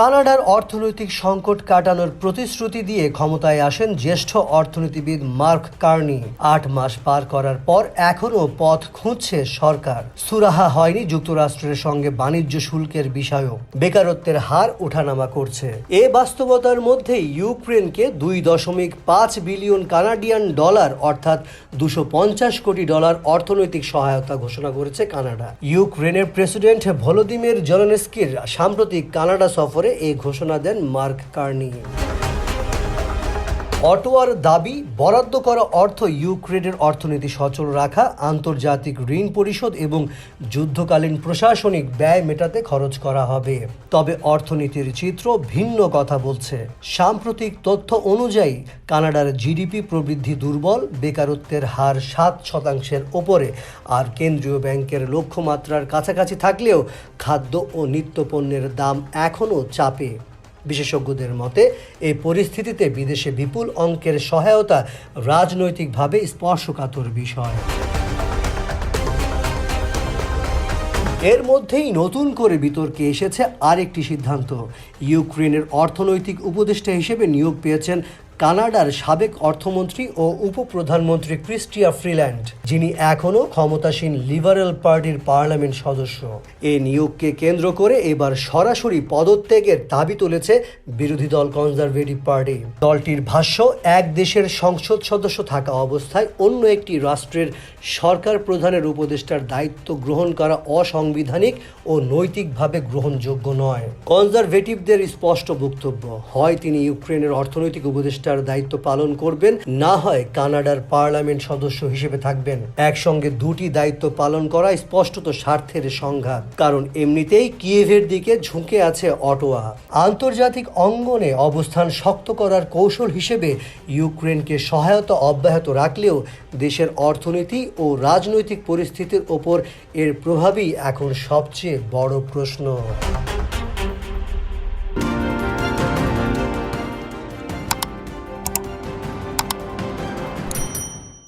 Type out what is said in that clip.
কানাডার অর্থনৈতিক সংকট কাটানোর প্রতিশ্রুতি দিয়ে ক্ষমতায় আসেন জ্যেষ্ঠ অর্থনীতিবিদ মার্ক কার্নি। আট মাস পার করার পর এখনও পথ খুঁজছে সরকার। সুরাহা হয়নি যুক্তরাষ্ট্রের সঙ্গে বাণিজ্য শুল্কের বিষয়েও। বেকারত্বের হার ওঠানামা করছে। এ বাস্তবতার মধ্যে ইউক্রেনকে দুই দশমিক পাঁচ বিলিয়ন কানাডিয়ান ডলার অর্থাৎ দুশো পঞ্চাশ কোটি ডলার অর্থনৈতিক সহায়তা ঘোষণা করেছে কানাডা। ইউক্রেনের প্রেসিডেন্ট ভলোদিমির জেলেনস্কির সাম্প্রতিক কানাডা সফরে এই ঘোষণা দেন মার্ক কার্নি অটোয়ার দাবি, বরাদ্দ করা অর্থ ইউক্রেনের অর্থনীতি সচল রাখা, আন্তর্জাতিক ঋণ পরিশোধ এবং যুদ্ধকালীন প্রশাসনিক ব্যয় মেটাতে খরচ করা হবে। তবে অর্থনীতির চিত্র ভিন্ন কথা বলছে। সাম্প্রতিক তথ্য অনুযায়ী, কানাডার জিডিপি প্রবৃদ্ধি দুর্বল, বেকারত্বের হার সাত শতাংশের ওপরে, আর কেন্দ্রীয় ব্যাংকের লক্ষ্যমাত্রার কাছাকাছি থাকলেও খাদ্য ও নিত্যপণ্যের দাম এখনও চাপে। বিশেষজ্ঞদের মতে, এই পরিস্থিতিতে বিদেশে বিপুল অঙ্কের সহায়তা রাজনৈতিকভাবে স্পর্শকাতর বিষয়। এর মধ্যেই নতুন করে বিতর্কে এসেছে আরেকটি সিদ্ধান্ত। ইউক্রেনের অর্থনৈতিক উপদেষ্টা হিসেবে নিয়োগ পেয়েছেন কানাডার সাবেক অর্থমন্ত্রী ও উপপ্রধানমন্ত্রী ক্রিস্টিয়া ফ্রিল্যান্ড, যিনি এখনও ক্ষমতাসীন লিবারেল পার্টির পার্লামেন্ট সদস্য। এ নিয়োগকে কেন্দ্র করে এবার সরাসরি পদত্যাগের দাবি তুলেছে বিরোধী দল কনজারভেটিভ পার্টি। দলটির ভাষ্য, এক দেশের সংসদ সদস্য থাকা অবস্থায় অন্য একটি রাষ্ট্রের সরকার প্রধানের উপদেষ্টার দায়িত্ব গ্রহণ করা অসাংবিধানিক ও নৈতিকভাবে গ্রহণযোগ্য নয়। কনজারভেটিভদের স্পষ্ট বক্তব্য, হয় তিনি ইউক্রেনের অর্থনৈতিক উপদেষ্টার দায়িত্ব পালন করবেন। না হয় কানাডার পার্লামেন্ট সদস্য হিসেবে থাকবেন। একসঙ্গে দুটি দায়িত্ব পালন করা স্পষ্টত স্বার্থের সংঘাত। কারণ এমনিতেই কিয়েভের দিকে ঝুঁকে আছে অটোয়া। আন্তর্জাতিক অঙ্গনে অবস্থান শক্ত করার কৌশল হিসেবে ইউক্রেনকে সহায়তা অব্যাহত রাখলেও দেশের অর্থনীতি ও রাজনৈতিক পরিস্থিতির ওপর এর প্রভাবই এখন সবচেয়ে বড় প্রশ্ন।